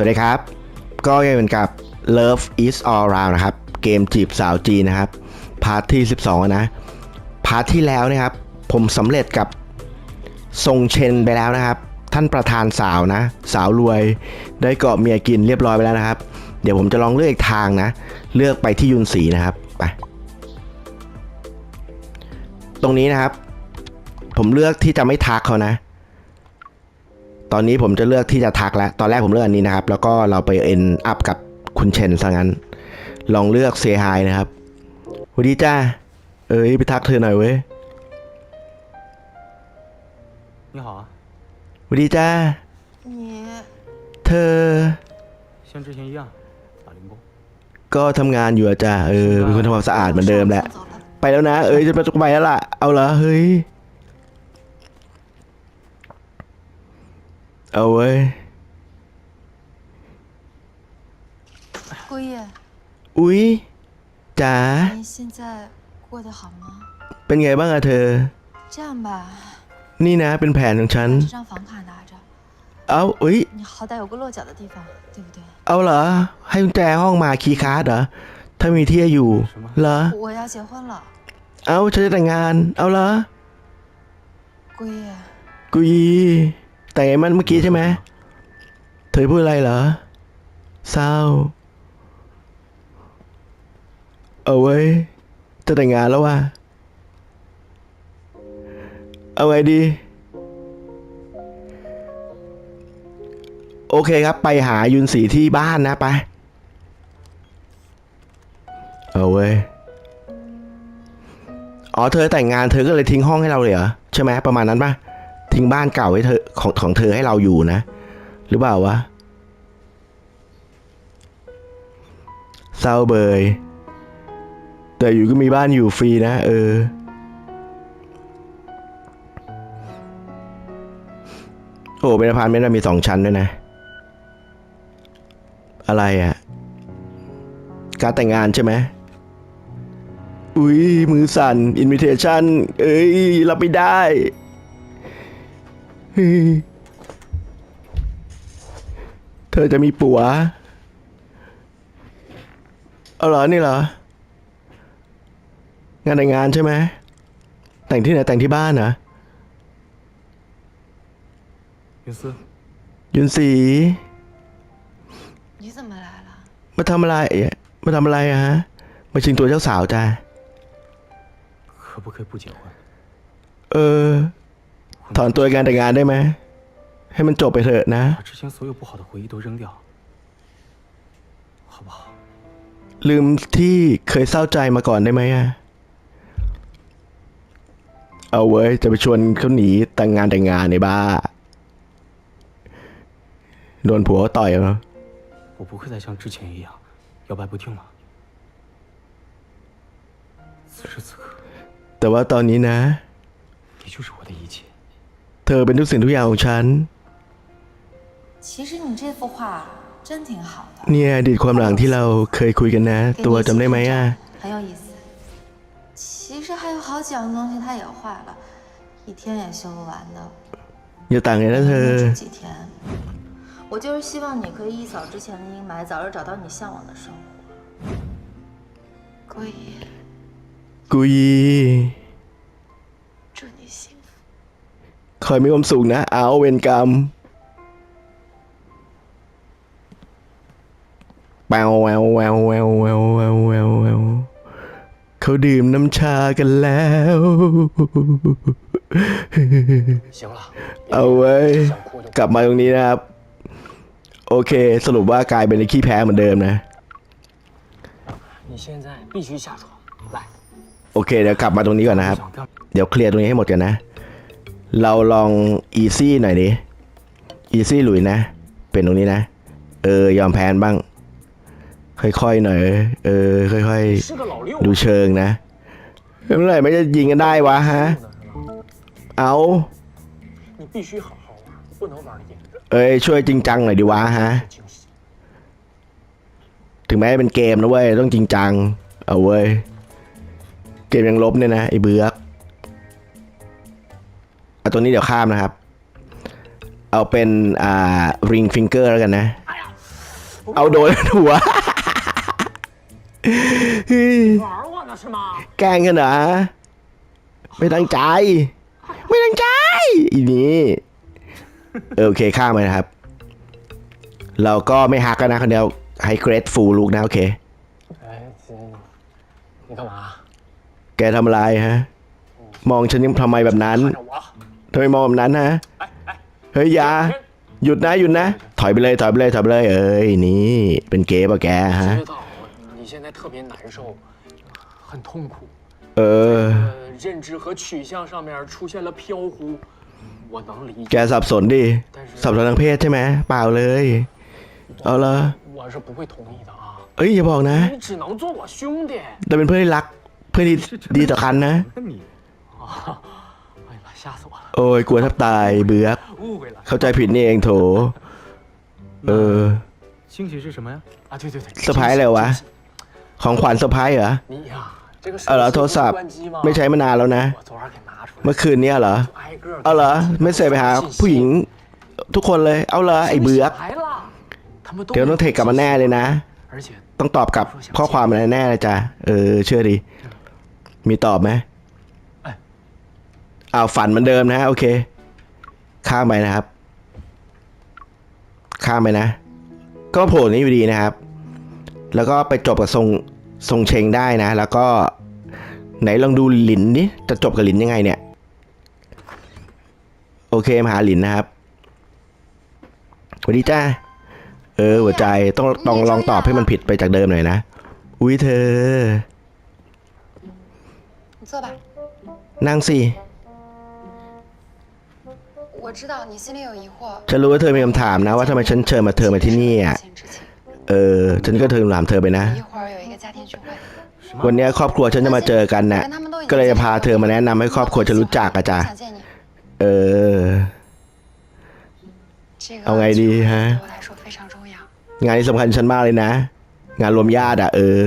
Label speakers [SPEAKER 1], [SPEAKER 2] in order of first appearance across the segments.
[SPEAKER 1] สวัสดีครับ ก็ยังเป็นกับ Love is all round นะครับ เกมจีบสาวจีนนะครับ พาร์ทที่ 12อะนะ พาร์ทที่แล้วนะครับ ผมสำเร็จกับทรงเชนไปแล้วนะครับ ท่านประธานสาวนะ สาวรวยได้เกาะเมียกินเรียบร้อยไปแล้วนะครับ เดี๋ยวผมจะลองเลือกอีกทางนะ เลือกไปที่ยุนสีนะครับไปตรงนี้นะครับ ผมเลือกที่จะไม่ทักเขานะ ตอนนี้ผมจะเลือกที่จะทักแล้ว ตอนแรกผมเลือกอันนี้นะครับ แล้วก็เราไปเอ็นอัพกับคุณเชนซะงั้น ลองเลือกเซฮายนะครับสวัสดีจ้า เอ้ยไปทักเธอหน่อยเว้ย
[SPEAKER 2] 你好啊，
[SPEAKER 1] สวัสดีจ้า
[SPEAKER 3] 你
[SPEAKER 1] เธอ
[SPEAKER 2] 像之前一样打零工。
[SPEAKER 1] ก็ทำงานอยู่อะจ้าเออเป็นคนทำความสะอาดเหมือนเดิมแหละ
[SPEAKER 3] 走了，
[SPEAKER 1] ไปแล้วนะ เอ้ยจะไปแล้วล่ะ เอาเหรอ เฮ้ย เอาเว้ย
[SPEAKER 3] 郭叶，
[SPEAKER 1] อุ๊ยจ๋า
[SPEAKER 3] 你现在过得好吗？
[SPEAKER 1] เป็นไงบ้างอะเธอ
[SPEAKER 3] 这样吧，
[SPEAKER 1] นี่นะเป็นแผนของฉัน
[SPEAKER 3] 把这张房卡拿着，
[SPEAKER 1] เอาเอ้ย
[SPEAKER 3] 你好歹有个落脚的地方，对不对？
[SPEAKER 1] เอาเหรอ ให้กุญแจห้องมาคีย์การ์ดเหรอ ถ้ามีที่อยู่ เหรอ
[SPEAKER 3] 我要结婚了，
[SPEAKER 1] เอาฉันจะแต่งงาน เอาเหรอ
[SPEAKER 3] 郭叶，
[SPEAKER 1] กุย แต่งไอ้มันเมื่อกี้ใช่ไหมเธอพูดอะไรเหรอ เศร้า เอาไว้จะแต่งงานแล้วว่ะเอาไงดี โอเคครับ ไปหายุนสีที่บ้านนะไป เอาเว้ย อ๋อเธอแต่งงานเธอก็เลยทิ้งห้องให้เราเลยเหรอ ใช่ไหมประมาณนั้นปะ ทิ้งบ้านเก่าให้เธอของของเธอให้เราอยู่นะ หรือเปล่าวะเศร้าเบย แต่อยู่ก็มีบ้านอยู่ฟรีนะ เออ โอ้เป็นอพาร์ตเมนต์มีสองชั้นด้วยนะ อะไรอะ่ะ การแต่งงานใช่ไหมอุ้ยมือสั่นอินวิเทชันเอ้ยรับไม่ได้ เธอจะมีปัวเอาเหรอนี่เหรอ งานแต่งงานใช่ไหม แต่งที่ไหนแต่งที่บ้านนะยุ
[SPEAKER 2] นซี
[SPEAKER 1] ยุนสีมาทำอะไรมาทำอะไรฮะ มาชิงตัวเจ้าสาวจ้าเออ ถอนตัวงานแต่งงานได้ไหม ให้มันจบไปเถอะนะ
[SPEAKER 2] 把之前所有不好的回忆都扔掉，好不好？
[SPEAKER 1] ลืมที่เคยเศร้าใจมาก่อนได้ไหมอะเอาเว้ย จะไปชวนเขาหนีแต่งงานแต่งงานในบ้า โดนผัวต่อยเหรอ
[SPEAKER 2] 我不会再像之前一样摇摆不定了。此时此刻，
[SPEAKER 1] แต่ว่าตอนนี้นะ
[SPEAKER 2] 你就是我的一切。
[SPEAKER 1] เธอเป็นทุกสิ่งทุกอย่างของฉัน
[SPEAKER 3] 其实你这幅画真挺好的，
[SPEAKER 1] เนี่ยอดีตความหลังที่เราเคยคุยกันนะ
[SPEAKER 3] 给
[SPEAKER 1] ตัว
[SPEAKER 3] 你一起
[SPEAKER 1] จำได้ไหม
[SPEAKER 3] 合
[SPEAKER 1] อ่ะ
[SPEAKER 3] 照很有意思。其实还有好几样东西它也坏了，一天也修不完的。
[SPEAKER 1] อย่าต่างเลยนะเธอ
[SPEAKER 3] 这几天，我就是希望你可以一扫之前的阴霾，早日找到你向往的生活。郭姨，
[SPEAKER 1] กุย คอยมีความสุขนะ เอาเวนกรรมแววแววแววแววแววแววแววเขาดื่มน้ำชากันแล้วเอาไว้ กลับมาตรงนี้นะครับ โอเค สรุปว่ากลายเป็นขี้แพ้เหมือนเดิมนะโอเค เดี๋ยวกลับมาตรงนี้ก่อนนะครับ เดี๋ยวเคลียร์ตรงนี้ให้หมดกันนะ เราลองอีซี่หน่อยดิอีซี่หลุยนะ เป็นตรงนี้นะ เออยอมแพ้บ้าง ค่อยๆหน่อยเออค่อยๆดูเชิงนะเมื่อไหรไม่จะยิงกันได้วะฮะเอาเอ้ยช่วยจริงจังหน่อยดิวะฮะถึงแม้เป็นเกมนะเว้ยต้องจริงจัง เอาเว้ยเกมยังลบเนี่ยนะไอ้เบือก ตัวนี้เดี๋ยวข้ามนะครับ เอาเป็นอ่าริงฟิงเกอร์แล้วกันนะ เอาโดนหัวแกล้งกันเหรอไม่ตั้งใจ ไม่ตั้งใจอีนี้โอเคข้ามไปนะครับ เราก็ไม่ฮักกันนะคนเดียวให้เกรดฟูลูกนะโอเคแกทำอะไรฮะ มองฉันยังทำไมแบบนั้น ทำไมมองแบบนั้นฮะ
[SPEAKER 2] 哎哎，
[SPEAKER 1] เฮ้ยอยาหยุดนะหยุดนะ ถอยไปเลยถอยไปเลยถอยไปเลย เอ้ยนี่ เป็นเกย์ป่ะแกฮะ
[SPEAKER 2] 知道你现在特别难受，很痛苦。
[SPEAKER 1] เออ
[SPEAKER 2] 呃，认知和取向上面出现了飘忽，我能理
[SPEAKER 1] แก
[SPEAKER 2] 解，
[SPEAKER 1] สับสนดิ สับสนทางเพศใช่ไหมเปล่าเลย เอาละ
[SPEAKER 2] 我是不会同意的啊！
[SPEAKER 1] เอ้ยอย่าบอกนะ
[SPEAKER 2] 你只能做我兄弟。
[SPEAKER 1] แต่เป็นเพื่อนที่รัก เพื่อนที่ดีต่อกันนะ
[SPEAKER 4] 跟你
[SPEAKER 2] 啊！哎呀妈，吓死我了，
[SPEAKER 1] โอ้ยกลัวแทบตายเบือก
[SPEAKER 2] 误会了。
[SPEAKER 1] เข้าใจผิดนี่เองโถ เออ
[SPEAKER 4] 惊喜是什么呀？
[SPEAKER 2] 啊，对对对，
[SPEAKER 1] เซอร์ไพรส์อะไรวะ ของขวัญเซอร์ไพรส์เหรอ
[SPEAKER 2] 你呀，这个手
[SPEAKER 1] เอาเหรอ
[SPEAKER 2] 机
[SPEAKER 1] โทรศัพท์
[SPEAKER 2] 不关机吗？
[SPEAKER 1] ไม่ใช้มานานแล้วนะ
[SPEAKER 2] 我昨晚给拿出来，
[SPEAKER 1] เมื่อคืนเนี้ยเหรอ
[SPEAKER 2] 就挨个儿
[SPEAKER 1] เอาเหรอ ไม่เสร็จไปหาผู้หญิงทุกคนเลย เอาเหรอไอ้เบือก
[SPEAKER 2] 来了，他们都
[SPEAKER 1] เดี๋ยวต้องเทคกลับมาแน่เลยนะ
[SPEAKER 2] 而且
[SPEAKER 1] ต้องตอบกลับข้อความอะไรแน่เลยจ้ะ เออ เชื่อดิ มีตอบไหม อ้าวฝันเหมือนเดิมนะโอเค ข้ามไปนะครับ ข้ามไปนะ ก็โผล่นี้อยู่ดีนะครับ แล้วก็ไปจบกับทรงทรงเชงได้นะ แล้วก็ไหนลองดูหลินนี่จะจบกับหลินยังไงเนี่ย โอเคมาหาหลินนะครับสวัสดีจ้าเออ หัวใจต้องต้องลองตอบให้มันผิดไปจากเดิมหน่อยนะ อุ้ยเธอนั่งสิ ฉันรู้ว่าเธอมีคำถามนะว่าทำไมฉันเชิญมาเธอมาที่นี่อะเออฉันก็เธอถามเธอไปนะ วันนี้ครอบครัวฉันจะมาเจอกันนะก็เลยจะพาเธอมาแนะนำให้ครอบครัวฉันรู้จักอะจ้ะเออ เอาไงดีฮะ งานนี้สำคัญฉันมากเลยนะ งานรวมญาติอะเออ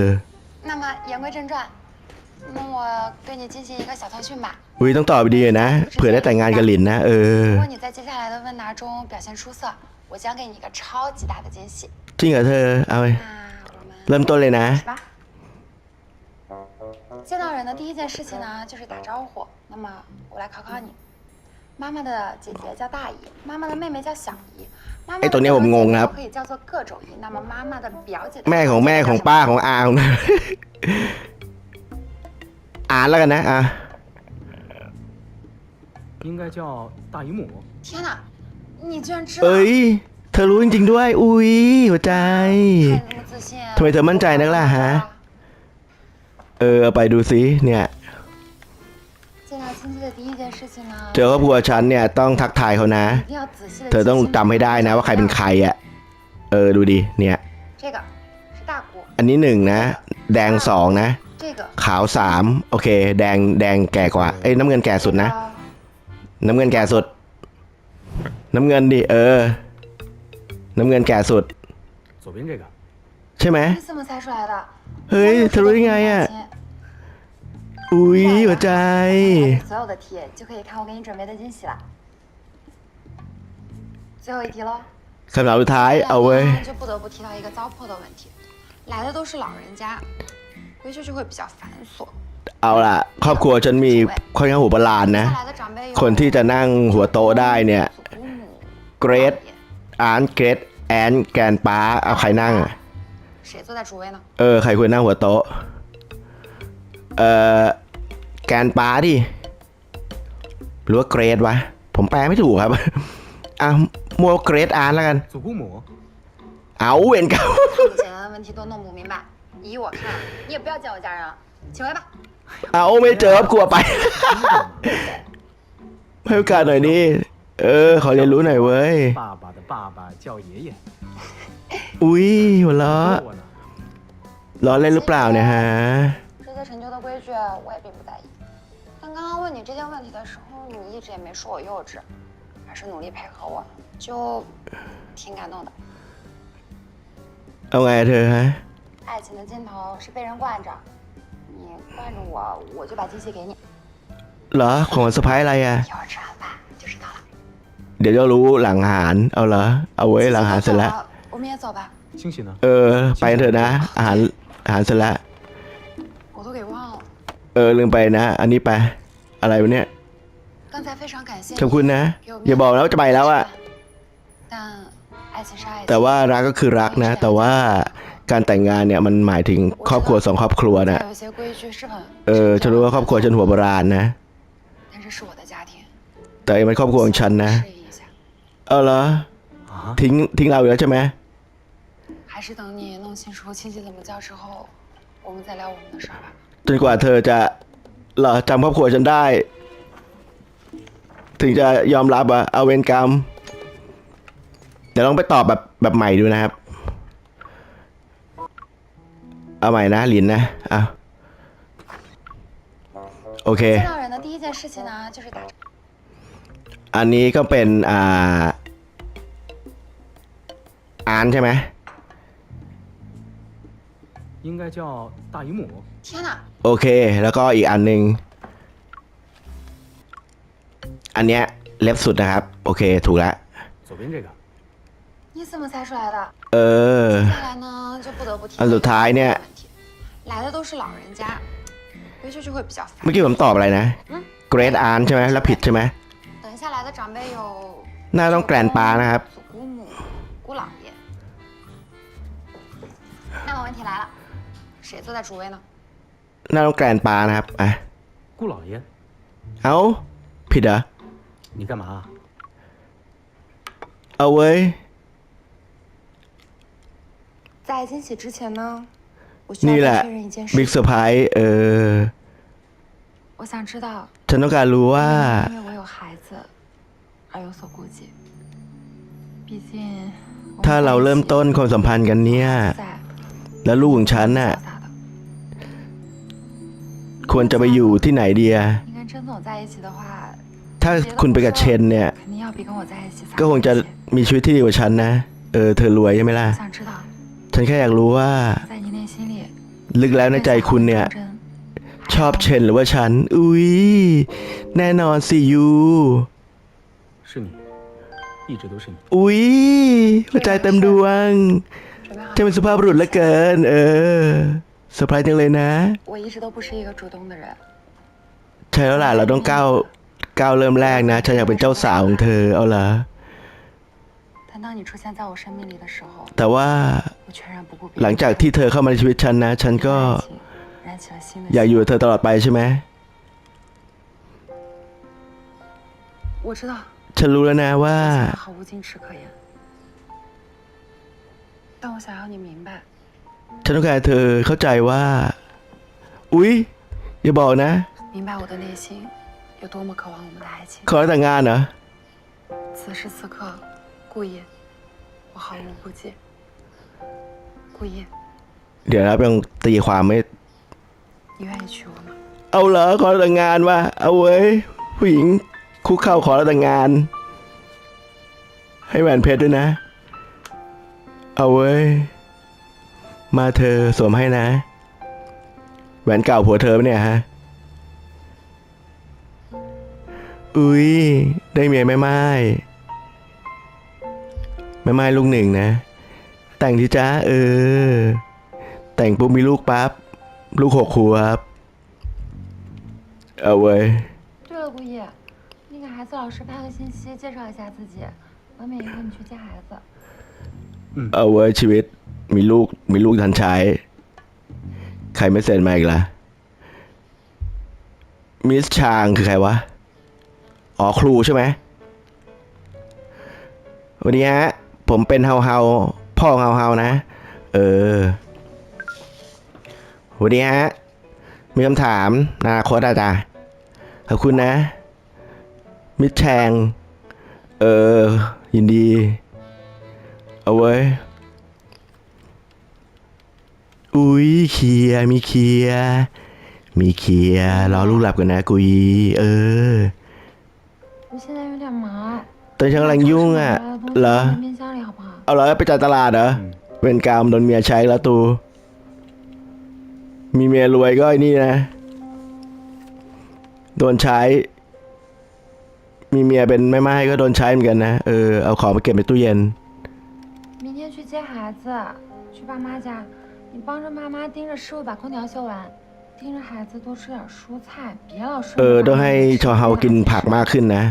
[SPEAKER 3] 那么言归正传，那我对你进行一个小特训吧。
[SPEAKER 1] อุ้ยต้องตอบดีๆนะ เผื่อได้แต่งงานกับหลินนะ เออ
[SPEAKER 3] 如果你在接下来的问答中表现出色，我将给你一个超级大的惊喜。
[SPEAKER 1] จริงเหรอเธอ เอาไป
[SPEAKER 3] 那我们
[SPEAKER 1] เริ่มต้นเลยนะ
[SPEAKER 3] 是吧？见到人的第一件事情呢，就是打招呼。那么我来考考你，妈妈的姐姐叫大姨，妈妈的妹妹叫小姨，妈妈的
[SPEAKER 1] 哎ตัวเนี้ยผมงงนะครับ
[SPEAKER 3] 可以叫做各种姨。那么妈妈的表姐的
[SPEAKER 1] แม่ของแม่ของป้าของอาของ อ่านแล้วกันนะ อ่ะ
[SPEAKER 4] 应该叫大姨母。
[SPEAKER 3] 天哪，你居然知道！
[SPEAKER 1] เอ้ย เธอรู้จริงๆด้วย อุ้ยหัวใจ
[SPEAKER 3] 太那么自信。
[SPEAKER 1] ทำไมเธอมั่นใจนักล่ะฮะ เออเอาไปดูซิเนี่ย
[SPEAKER 3] 见到亲戚的第一件事情呢，
[SPEAKER 1] เจอครอบครัวฉันเนี่ยต้องทักทายเขานะ
[SPEAKER 3] 一定要仔细的。
[SPEAKER 1] เธอต้องจำให้ได้นะว่าใครเป็นใครอ่ะ เออดูดิ เนี่ย
[SPEAKER 3] 这个是大姑，
[SPEAKER 1] อันนี้หนึ่งนะ แดงสองนะ
[SPEAKER 3] 这个
[SPEAKER 1] ขาวสามโอเค แดงแดงแก่กว่า เอ้ยน้ำเงินแก่สุดนะ
[SPEAKER 3] 呃
[SPEAKER 1] น้ำเงินแก่สุด น้ำเงินดิ เออ น้ำเงินแก่สุด
[SPEAKER 4] 左边这个，
[SPEAKER 1] ใช่ไหม
[SPEAKER 3] 你怎么猜出来的？
[SPEAKER 1] เฮ้ยเธอรู้ได้ไงอ่ะ อุ้ยหัวใจ
[SPEAKER 3] 所有的题就可以看我给你准备的惊喜了。最后一题喽。
[SPEAKER 1] คำถามสุดท้าย เอาเว้ย
[SPEAKER 3] 就不得不提到一个糟粕的问题，来的都是老人家， 回去就会比较繁琐。
[SPEAKER 1] เอาล่ะ ครอบครัวฉันมีค่อนข้างหัวประหลาดนะ
[SPEAKER 3] 接下来的长辈有
[SPEAKER 1] คนที่จะนั่งหัวโต๊ะได้เนี่ย
[SPEAKER 3] 祖姑母、
[SPEAKER 1] เกรด
[SPEAKER 3] 姥爷
[SPEAKER 1] อาร์นเกรดแอนแกนป้า เอาใครนั่งอะ
[SPEAKER 3] 谁坐在主位呢？
[SPEAKER 1] เออ ใครควรนั่งหัวโต๊ะ เออแกนป้าดิ หรือว่าเกรดวะ ผมแปลไม่ถูกครับ อ่ะมัวเกรดอาร์นแล้วกัน
[SPEAKER 4] 祖姑母。
[SPEAKER 1] เอาเวนเก่า
[SPEAKER 3] 看你简单的问题都弄不明白， 依我看，你也不要见我家人了，请回吧。
[SPEAKER 1] เอาไม่เจอกลัวไป ให้โอกาสหน่อยดิ เออ ขอเรียนรู้หน่อยเว้ย
[SPEAKER 4] 爸爸的爸爸叫爷爷，
[SPEAKER 1] อุ้ยหัวเราะ
[SPEAKER 4] 我呢？
[SPEAKER 1] ล้อเล่นหรือเปล่าเนี่ยฮะ
[SPEAKER 3] 这些陈旧的规矩我也并不在意，但刚刚问你这件问题的时候，你一直也没说我幼稚，而是努力配合我，就挺感动的。
[SPEAKER 1] เอาไงเธอฮะ
[SPEAKER 3] 爱情的尽头是被人惯着，你惯着我，我就把惊喜给你，
[SPEAKER 1] เหรอ ของเซอร์ไพรส์อะไรอ่ะ
[SPEAKER 3] 一会儿吃完饭就知道了。
[SPEAKER 1] เดี๋ยวจะรู้หลังอาหาร เอาเหรอ เอาไว้หลังอาหารเสร็จแล้ว
[SPEAKER 3] 我们也走吧。
[SPEAKER 4] 惊喜呢？
[SPEAKER 1] เออ ไปเถอะนะ อาหารอาหารเสร็จแล้ว
[SPEAKER 3] 我都给忘了。
[SPEAKER 1] เออลืมไปนะ อันนี้ไป อะไรวะเนี่ย
[SPEAKER 3] 刚才非常感谢
[SPEAKER 1] ขอบ
[SPEAKER 3] 你
[SPEAKER 1] คุณนะ
[SPEAKER 3] 给我面
[SPEAKER 1] อย่าบอกนะว่าจะไปแล้วอะ
[SPEAKER 3] 但爱情是爱情。
[SPEAKER 1] แต่ว่ารักก็คือรักนะ แต่ว่า การแต่งงานเนี่ยมันหมายถึงครอบครัวสองครอบครัวนะเออฉันรู้ว่าครอบครัวฉันหัวโบราณนะ แต่มันครอบครัวของฉันนะ เออเหรอทิ้งทิ้งเราอยู่แล้วใช่ไหมจนกว่าเธอจะเหรอจำครอบครัวฉันได้ ถึงจะยอมรับอะเอาเวรกรรมเดี๋ยวลองไปตอบแบบแบบใหม่ดูนะครับ เอาใหม่นะหลินนะอ่ะโอเค
[SPEAKER 3] 见到人的第一件事情呢，就是打招呼。
[SPEAKER 1] อันนี้ก็เป็นอ่าอานใช่ไหม
[SPEAKER 4] 应该叫大姨母。
[SPEAKER 3] 天哪，
[SPEAKER 1] โอเค แล้วก็อีกอันหนึ่งอันเนี้ยเล็บสุดนะครับ โอเค ถูกแล้ว
[SPEAKER 4] 左边这个，
[SPEAKER 3] 你怎么猜出来的？
[SPEAKER 1] เออ
[SPEAKER 3] 接下来呢，就不得不提
[SPEAKER 1] อันสุดท้ายเนี่ย
[SPEAKER 3] 问题， 来的都是老人家，回去就会比较烦
[SPEAKER 1] เมื่อ。กี้ผมตอบอะไรนะ Great Aunt ใช่ไหมแล้วผิดใช่ไหม
[SPEAKER 3] 等一下来的长辈有
[SPEAKER 1] น่าต้องแกรนปานะครับ
[SPEAKER 3] 祖姑母、姑姥爷。那么问题来了，谁坐在主位呢？
[SPEAKER 1] น่าต้องแกรนปานะครับ อ่ะ
[SPEAKER 4] 顾老爷，
[SPEAKER 1] เอ้า ผิดเหรอ
[SPEAKER 4] 你干嘛？
[SPEAKER 1] เอาเว้ย
[SPEAKER 3] 在惊喜之前呢，我需
[SPEAKER 1] นี่แหละบิ๊กเซอร์ไพรส์เออฉันต้องการรู้ว่าถ้าเราเริ่มต้นความสัมพันธ์กันเนี่ย แล้วลูกของฉันน่ะ ควรจะไปอยู่ที่ไหน
[SPEAKER 3] เดีย
[SPEAKER 1] ถ้าคุณไปกับเชนเนี่ย ก็คงจะมีชีวิตที่ดีกว่าฉันนะ เออ เธอรวยใช่ไหมล่ะ ฉันแค่อยากรู้ว่า ลึกแล้วในใจคุณเนี่ย ชอบเชนหรือว่าฉัน อุ้ยแน่นอนสิยูอุ้ยหัวใจเต็มดวง จะเป็นสุภาพบุรุษละเกิน เออเซอร์ไพรส์จังเลยนะใช่แล้วล่ะเราต้องก้าวก้าวเริ่มแรกนะ ฉันอยากเป็นเจ้าสาวของเธอเอา
[SPEAKER 3] ล่ะ
[SPEAKER 1] แต่ว่า
[SPEAKER 3] 我全然不顾别人。
[SPEAKER 1] หลังจากที่เธอเข้ามาในชีวิตฉันนะ ฉันก็
[SPEAKER 3] 爱情燃起了新的
[SPEAKER 1] อยากอยู่
[SPEAKER 3] 希
[SPEAKER 1] กับเธอตลอดไปใช่ไหม
[SPEAKER 3] 望我知道，
[SPEAKER 1] ฉันรู้แล้วนะว่า
[SPEAKER 3] 现在毫无矜持可言，但我想要你明白，
[SPEAKER 1] ฉันต้องการให้เธอเข้าใจว่า อุ๊ย อย่าบอกนะ
[SPEAKER 3] 明白我的内心有多么渴望我们的爱情。
[SPEAKER 1] ขอแต่งงานเหรอ
[SPEAKER 3] 此时此刻，顾意， 我毫无顾忌。顾意，
[SPEAKER 1] เดี๋ยวนะยังตีความไม่
[SPEAKER 3] 你愿意娶我吗？
[SPEAKER 1] เอาเหรอขอแต่งงานวะเอาเว้ย ผู้หญิงคุกเข่าขอแต่งงาน ให้แหวนเพชรด้วยนะ เอาเว้ย มาเธอสวมให้นะ แหวนเก่าผัวเธอปะเนี่ยฮะ อุ้ย ได้เมียแม่ไม้ แม่ไม้ลูกหนึ่งนะ แต่งที่จ้าเออ แต่งปุ๊บมีลูกปั๊บ ลูกหกขวบ เอาเว้ย
[SPEAKER 3] 对了，顾意，你给孩子老师发个信息，介绍一下自己，完美以后你去接孩子。
[SPEAKER 1] เอาเว้ยชีวิตมีลูกมีลูกทันใช้ ใครไม่เซ็นมาอีกล่ะมิสชางคือใครวะ อ๋อครูใช่ไหมวันนี้ฮะ ผมเป็นเฮาเฮาพ่อเฮาเฮานะ เออวันนี้ฮะ มีคำถามนาโคตอาจารย์ขอบคุณนะ มิดแชง เออ ยินดี เอาไว้ อุ้ยเคียมีเคียมีเคียรอลูกหลับกันนะกุย เออ
[SPEAKER 3] ไม่ใช่ไม่ทำมา
[SPEAKER 1] ตอนฉันกำลังยุ่งอะ เหรอ เอาเหรอไปจ่ายตลาดเหรอ
[SPEAKER 4] 嗯，
[SPEAKER 1] เวรกรรมโดนเมียใช้แล้วตู มีเมียรวยก็ไอ้นี่นะ โดนใช้ มีเมียเป็นแม่ไม้ก็โดนใช้เหมือนกันนะ เออ เอาของไปเก็บในตู้เย็น
[SPEAKER 3] 明天去接 接孩子，去爸妈家，你帮着妈妈盯着师傅把空调修完，盯着孩子多吃点蔬菜，别老顺
[SPEAKER 1] เอ
[SPEAKER 3] 着
[SPEAKER 1] อ
[SPEAKER 3] 妈
[SPEAKER 1] ต้อง
[SPEAKER 3] 妈
[SPEAKER 1] ให้
[SPEAKER 3] 的
[SPEAKER 1] ชอเฮากินผักมากขึ้นนะ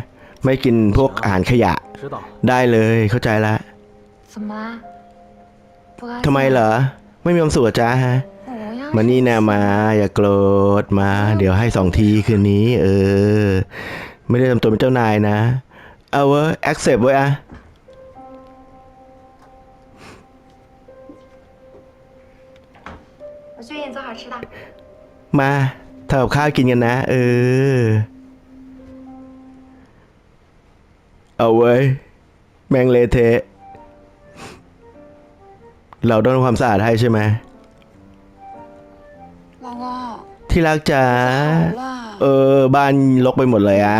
[SPEAKER 1] ไม่กินพวกอาหารขยะ
[SPEAKER 4] 知道。
[SPEAKER 1] ได้เลยเข้าใจละ
[SPEAKER 3] 怎么啦？不高兴？
[SPEAKER 1] ทำไมเหรอ ไม่มีความสุขจ้าฮะ มานี่นะมา อย่าโกรธมา เดี๋ยวให้สองทีคืนนี้ เออ ไม่ได้ทำตัวเป็นเจ้านายนะ เอาเว้ย accept ไว้ยอะมาทำกับข้าวกินกันนะ เออ เอาไว้ แมงเลเทะ เราต้องทำความสะอาดให้ใช่ไหม
[SPEAKER 3] ล่าล่
[SPEAKER 1] ที่รักจ๋าเออ บ้านรกไปหมดเลยอะ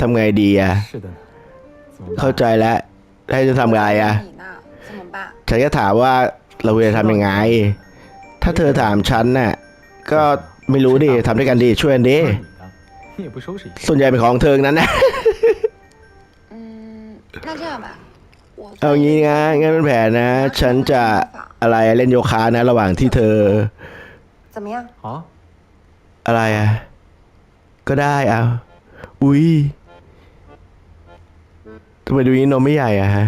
[SPEAKER 1] ทำไงดีอะเข้าใจแล้วให้จะทำไงอะฉันก็ถามว่าเราจะทำยังไง ถ้าเธอถามฉันน่ะก็ไม่รู้ดิทำด้วยกันดีช่วยกันดิส่วนใหญ่เป็นของเธอนั้นนะ
[SPEAKER 3] อืมน่าเชื่อไหม
[SPEAKER 1] เอางี้นะงั้นเป็นแผนนะ ฉันจะอะไรเล่นโยคะนะ ระหว่างที่เธอ
[SPEAKER 3] 怎么样？
[SPEAKER 4] 好，
[SPEAKER 1] อะไรอ่ะ ก็ได้เอาอุ้ยทำไมดูนี้นมไม่ใหญ่อะฮะ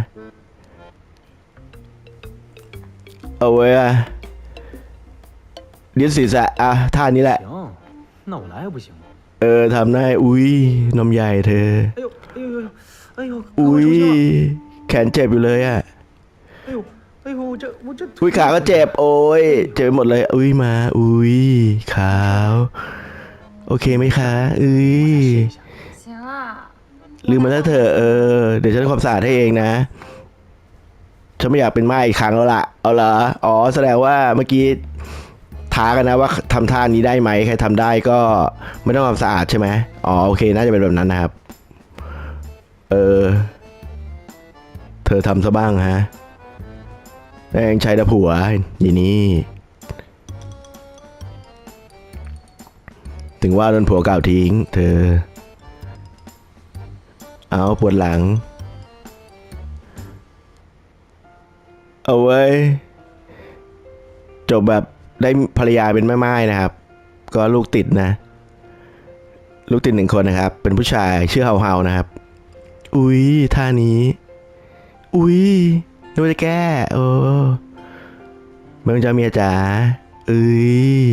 [SPEAKER 1] เอาไว้อะเลี้ยงศีรษะอ่ะท่านี้แหละ
[SPEAKER 4] 行，那我来也不行吗？
[SPEAKER 1] เออทำได้ อุ้ยนมใหญ่เธอ
[SPEAKER 4] 哎呦，哎呦，哎呦，哎呦，快
[SPEAKER 1] อุ้
[SPEAKER 4] 快
[SPEAKER 1] ย
[SPEAKER 4] 出去了！
[SPEAKER 1] แขนเจ็บอยู่เลยอะ
[SPEAKER 4] เฮ้ยเฮ้ยโหจะ
[SPEAKER 1] อุ้ยขาก็เจ็บโอ้ยเจ็บหมดเลย อุ้ยมา อุ้ยขาว โอเคไหมคะอุ้ย，ลืมมันซะเถอะเออเดี๋ยวฉันทำความสะอาดให้เองนะฉันไม่อยากเป็นไม้อีกครั้งแล้วล่ะเอาเหรออ๋อแสดงว่าเมื่อกี้ท้ากันนะว่าทำท่านี้ได้ไหมใครทำได้ก็ไม่ต้องทำความสะอาดใช่ไหมอ๋อโอเคน่าจะเป็นแบบนั้นนะครับ เออ ธอทำซะบ้างฮะแม่งใช้ตะผัวย่างนี้ถึงว่าโดนผัวเก่าทิ้ง เธอ เอาปวดหลัง เอาไว้ จบแบบได้ภรรยาเป็นแม่ไม้นะครับ ก็ลูกติดนะ ลูกติดหนึ่งคนนะครับ เป็นผู้ชายชื่อเฮาเฮานะครับ อุ้ยท่านี้ อุ้ยนึกจะแก้โอ้เมืองจ้าเมียจ๋าเอ้ย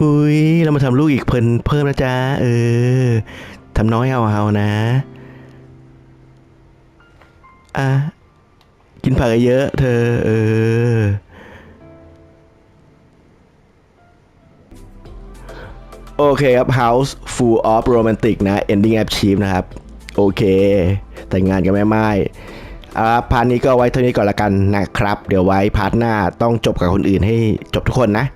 [SPEAKER 1] อุ้ยเรามาทำลูกอีกเพิ่นเพิ่มนะจ๊ะ เออทำน้อยเอาเอานะ อะ กินผักเยอะ เธอ เออ โอเคครับ House Full of Romantic นะ Ending Achieve นะครับ โอเค แต่งงานกันแม่ไม้อ่าพาร์ทนี้ก็ไว้เท่านี้ก่อนละกันนะครับ เดี๋ยวไว้พาร์ทหน้าต้องจบกับคนอื่นให้จบทุกคนนะ